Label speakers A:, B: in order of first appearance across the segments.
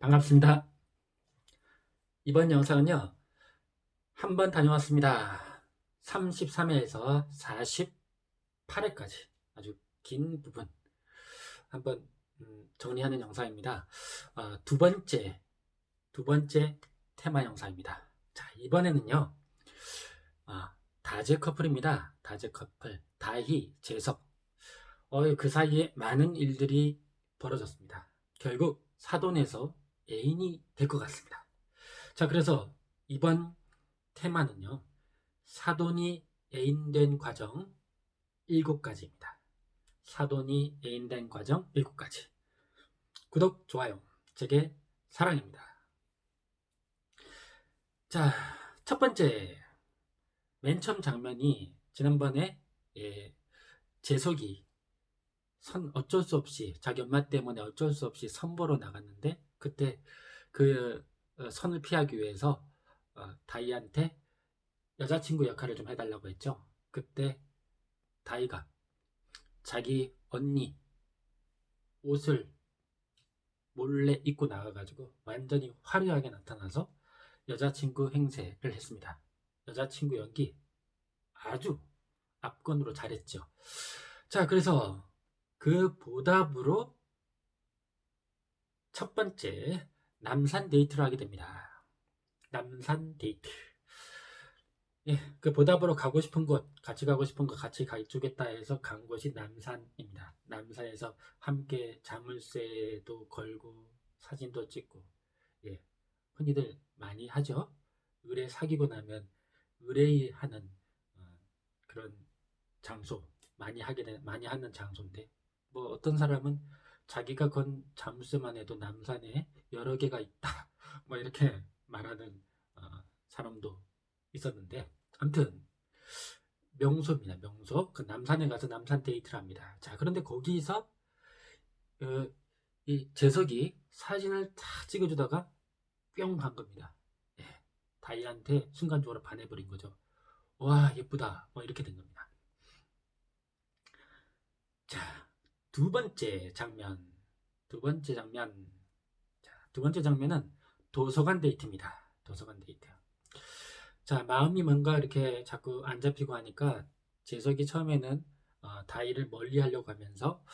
A: 반갑습니다. 이번 영상은요, 한 번 다녀왔습니다. 33회에서 48회까지 아주 긴 부분 한번 음, 정리하는 영상입니다. 어, 두 번째, 두 번째 테마 영상입니다. 자, 이번에는요, 아, 다재 커플입니다. 다재 커플, 다희, 재석. 어, 그 사이에 많은 일들이 벌어졌습니다. 결국 사돈에서 애인이 될 것 같습니다. 자, 그래서 이번 테마는요, 사돈이 애인된 과정 7가지입니다. 사돈이 애인된 과정 7가지. 구독, 좋아요, 제게 사랑입니다. 자, 첫 번째, 맨 처음 장면이 지난번에 예, 재석이 선 어쩔 수 없이 자기 엄마 때문에 어쩔 수 없이 선보러 나갔는데 그때 그 어, 선을 피하기 위해서 어, 다이한테 여자친구 역할을 좀 해달라고 했죠. 그때 다이가 자기 언니 옷을 몰래 입고 나가가지고 완전히 화려하게 나타나서 여자친구 행세를 했습니다. 여자친구 연기 아주 압권으로 잘했죠. 자, 그래서 그 보답으로 첫 번째 남산 데이트를 하게 됩니다. 남산 데이트. 예, 그 보답으로 가고 싶은 곳, 같이 가고 싶은 곳 같이 가주겠다 해서 간 곳이 남산입니다. 남산에서 함께 자물쇠도 걸고 사진도 찍고, 예, 흔히들 많이 하죠. 의뢰 사귀고 나면 의뢰하는 어, 그런 장소 많이 하게 되, 많이 하는 장소인데, 뭐 어떤 사람은 자기가 건 잠수만 해도 남산에 여러 개가 있다. 뭐 이렇게 말하는 어, 사람도 있었는데 아무튼 명소입니다. 명소. 그 남산에 가서 남산 데이트를 합니다. 자 그런데 거기서 어, 이 재석이 사진을 다 찍어주다가 뿅 한 겁니다. 예, 다이한테 순간적으로 반해버린 거죠. 와 예쁘다. 뭐 이렇게 된 겁니다. 자, 두 번째 장면. 두 번째 장면. 자, 두 번째 장면은 도서관 데이트입니다. 도서관 데이트. 자, 마음이 뭔가 이렇게 자꾸 안 잡히고 하니까 재석이 처음에는 어, 다이를 멀리 하려고 하면서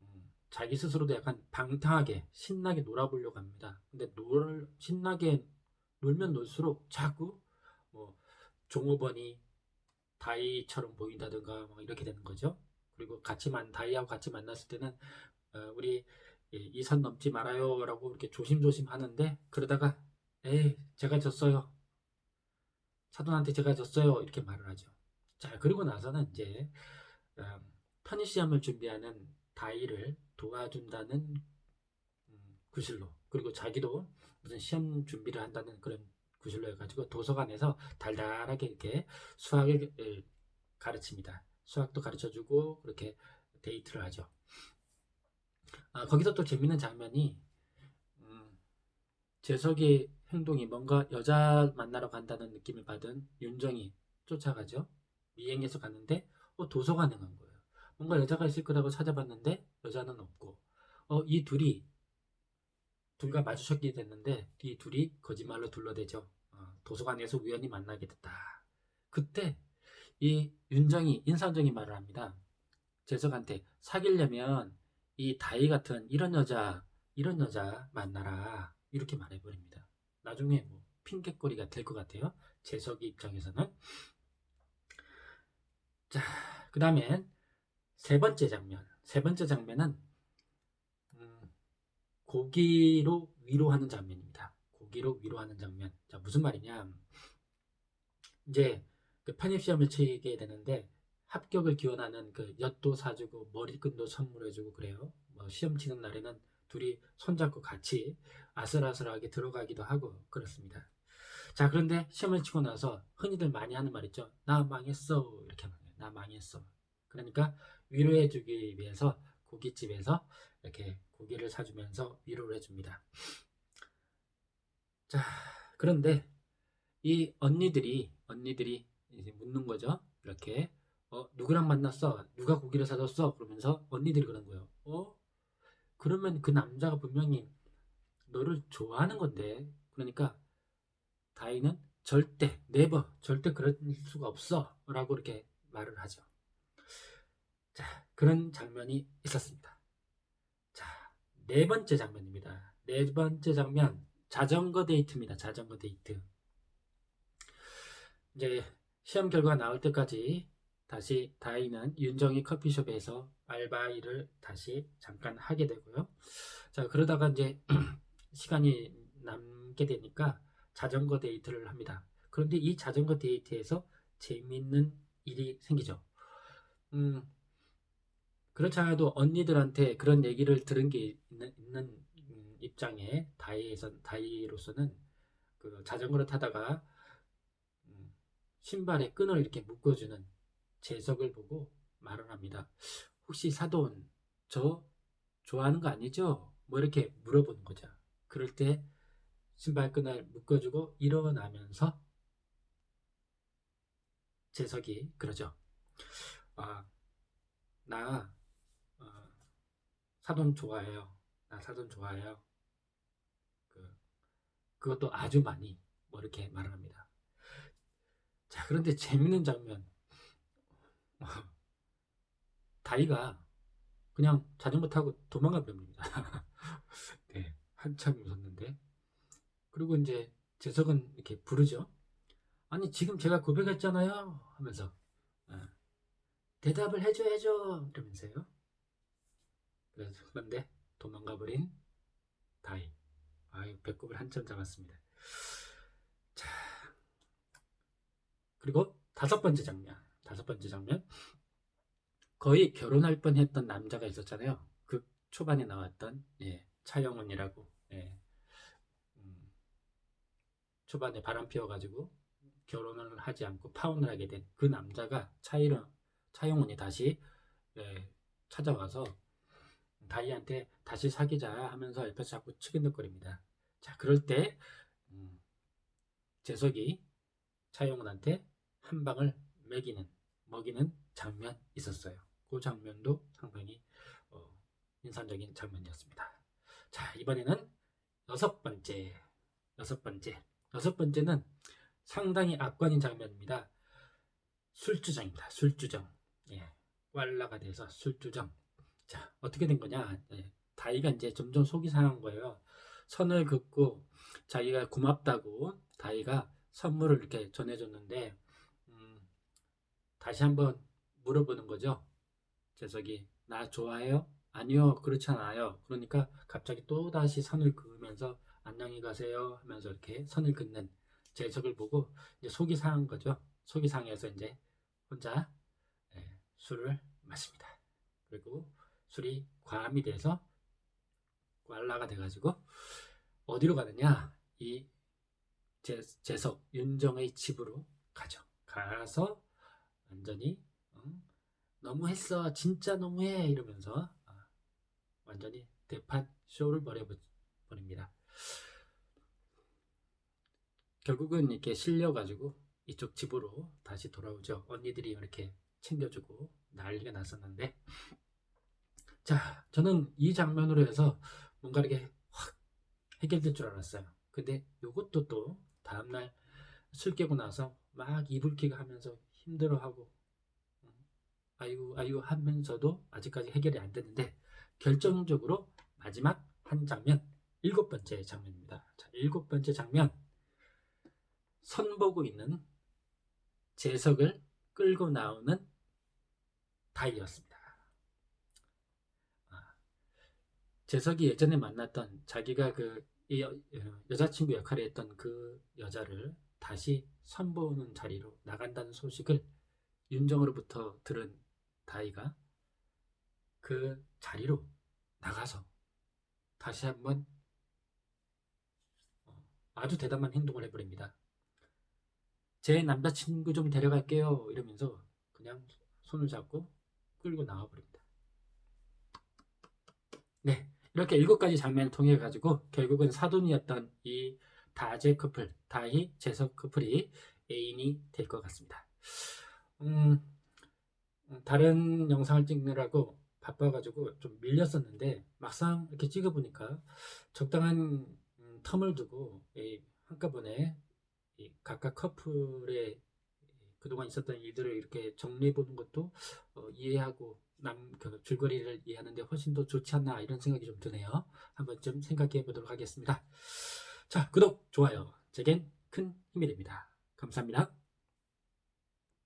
A: 음, 자기 스스로도 약간 방탕하게 신나게 놀아보려고 합니다. 근데 놀 신나게 놀면 놀수록 자꾸 뭐 종업원이 다이처럼 보인다든가 뭐 이렇게 되는 거죠. 그리고 같이 만 다이하고 같이 만났을 때는 어, 우리 이 선 넘지 말아요라고 이렇게 조심조심 하는데 그러다가 에이 제가 졌어요. 사돈한테 제가 졌어요. 이렇게 말을 하죠. 자 그리고 나서는 이제 음, 편의시험을 준비하는 다이를 도와준다는 음, 구실로 그리고 자기도 무슨 시험 준비를 한다는 그런 구실로 해가지고 도서관에서 달달하게 이렇게 수학을 가르칩니다 수학도 가르쳐주고 그렇게 데이트를 하죠. 아, 거기서 또 재밌는 장면이 음, 재석의 행동이 뭔가 여자 만나러 간다는 느낌을 받은 윤정이 쫓아가죠. 미행해서 갔는데 어, 도서관에 간 거예요. 뭔가 여자가 있을 거라고 찾아봤는데 여자는 없고 어, 이 둘이 둘과 마주쳤게 됐는데 이 둘이 거짓말로 둘러대죠. 어, 도서관에서 우연히 만나게 됐다. 그때 이 윤정이 인상적인 말을 합니다. 재석한테 사귀려면 이 다이 같은 이런 여자 이런 여자 만나라 이렇게 말해버립니다. 나중에 뭐 핑계거리가 될 것 같아요. 재석이 입장에서는 자, 그 다음엔 세 번째 장면. 세 번째 장면은 음, 고기로 위로하는 장면입니다. 고기로 위로하는 장면. 자, 무슨 말이냐? 이제 그 편입시험을 치게 되는데 합격을 기원하는 그 엿도 사주고 머리끈도 선물해주고 그래요. 뭐 시험 치는 날에는 둘이 손잡고 같이 아슬아슬하게 들어가기도 하고 그렇습니다. 자 그런데 시험을 치고 나서 흔히들 많이 하는 말 있죠. 나 망했어 이렇게 거예요. 나 망했어. 그러니까 위로해주기 위해서 고깃집에서 이렇게 고기를 사주면서 위로를 해줍니다. 자 그런데 이 언니들이 언니들이 이제 묻는 거죠. 이렇게 어 누구랑 만났어? 누가 고기를 사줬어? 그러면서 언니들이 그런 거예요. 어 그러면 그 남자가 분명히 너를 좋아하는 건데 그러니까 다이는 절대 네버 절대 그럴 수가 없어라고 이렇게 말을 하죠. 자 그런 장면이 있었습니다. 자네 번째 장면입니다. 네 번째 장면 자전거 데이트입니다. 자전거 데이트. 이제 시험 결과 나올 때까지 다시 다이는 윤정이 커피숍에서 알바 일을 다시 잠깐 하게 되고요. 자 그러다가 이제 시간이 남게 되니까 자전거 데이트를 합니다. 그런데 이 자전거 데이트에서 재미있는 일이 생기죠. 음, 그렇지 않아도 언니들한테 그런 얘기를 들은 게 있는, 있는, 음, 입장에 다이에서 다이로서는 그 자전거를 타다가 음, 신발에 끈을 이렇게 묶어주는 재석을 보고 말을 합니다. 혹시 사돈 저 좋아하는 거 아니죠? 뭐 이렇게 물어보는 거죠. 그럴 때 신발끈을 묶어주고 일어나면서 재석이 그러죠. 아, 나 어, 사돈 좋아해요. 나 사돈 좋아해요. 그 그것도 아주 많이 뭐 이렇게 말을 합니다. 자, 그런데 재밌는 장면. 다이가 그냥 자전거 타고 도망가 버립니다. 네, 한참 웃었는데. 그리고 이제 재석은 이렇게 부르죠. 아니 지금 제가 고백했잖아요 하면서 어, 대답을 해줘야죠 이러면서요. 그래서 그런데 도망가 버린 다이. 아유 배꼽을 한참 잡았습니다. 자 그리고 다섯 번째 장면. 다섯 번째 장면. 거의 결혼할 뻔 했던 남자가 있었잖아요. 그 초반에 나왔던 예, 차영훈이라고. 예. 음, 초반에 바람 피워가지고 결혼을 하지 않고 파혼을 하게 된 그 남자가 차이령 차영훈이 다시 예, 찾아와서 다이한테 다시 사귀자 하면서 옆에서 자꾸 치근덕거립니다. 자 그럴 때 음, 재석이 차영훈한테 한 방을 먹이는 먹이는 장면 있었어요. 그 장면도 상당히 어, 인상적인 장면이었습니다. 자 이번에는 여섯 번째 여섯 번째 여섯 번째는 상당히 악관인 장면입니다. 술주정입니다. 술주정. 예, 꽐라가 돼서 술주정. 자 어떻게 된 거냐? 예, 다이가 이제 점점 속이 상한 거예요. 선을 긋고 자기가 고맙다고 다이가 선물을 이렇게 전해줬는데 음, 다시 한번 물어보는 거죠. 재석이 나 좋아해요? 아니요 그렇지 않아요. 그러니까 갑자기 또 다시 선을 그으면서 안녕히 가세요 하면서 이렇게 선을 긋는 재석을 보고 이제 속이 상한 거죠. 속이 상해서 이제 혼자 예, 술을 마십니다. 그리고 술이 과함이 돼서 꽐라가 돼가지고 어디로 가느냐 이 재, 재석 윤정의 집으로 가죠. 가서 완전히 응? 너무했어 진짜 너무해 이러면서 아, 완전히 대판 쇼를 벌여버립니다. 결국은 이렇게 실려가지고 이쪽 집으로 다시 돌아오죠. 언니들이 이렇게 챙겨주고 난리가 났었는데 자 저는 이 장면으로 해서 뭔가 이렇게 확 해결될 줄 알았어요. 근데 이것도 또 다음날 술 깨고 나서 막 이불킥 하면서 힘들어하고 아유 아유 하면서도 아직까지 해결이 안 됐는데 결정적으로 마지막 한 장면 일곱 번째 장면입니다. 자, 일곱 번째 장면 선 보고 있는 재석을 끌고 나오는 다이였습니다. 아, 재석이 예전에 만났던 자기가 그 여, 여자친구 역할을 했던 그 여자를 다시 선보는 자리로 나간다는 소식을 윤정으로부터 들은 다이가 그 자리로 나가서 다시 한번 어, 아주 대담한 행동을 해버립니다. 제 남자친구 좀 데려갈게요. 이러면서 그냥 손을 잡고 끌고 나와버립니다. 네, 이렇게 일곱 가지 장면을 통해 가지고 결국은 사돈이었던 이 다재 커플, 다희 재석 커플이 애인이 될 것 같습니다. 음, 다른 영상을 찍느라고 바빠가지고 좀 밀렸었는데 막상 이렇게 찍어보니까 적당한 좀 텀을 두고 이 한꺼번에 이 각각 커플의 그동안 있었던 일들을 이렇게 정리해 보는 것도 어, 이해하고 남그 줄거리를 이해하는데 훨씬 더 좋지 않나 이런 생각이 좀 드네요. 한번 좀 생각해 보도록 하겠습니다. 자, 구독, 좋아요. 제겐 큰 힘이 됩니다. 감사합니다.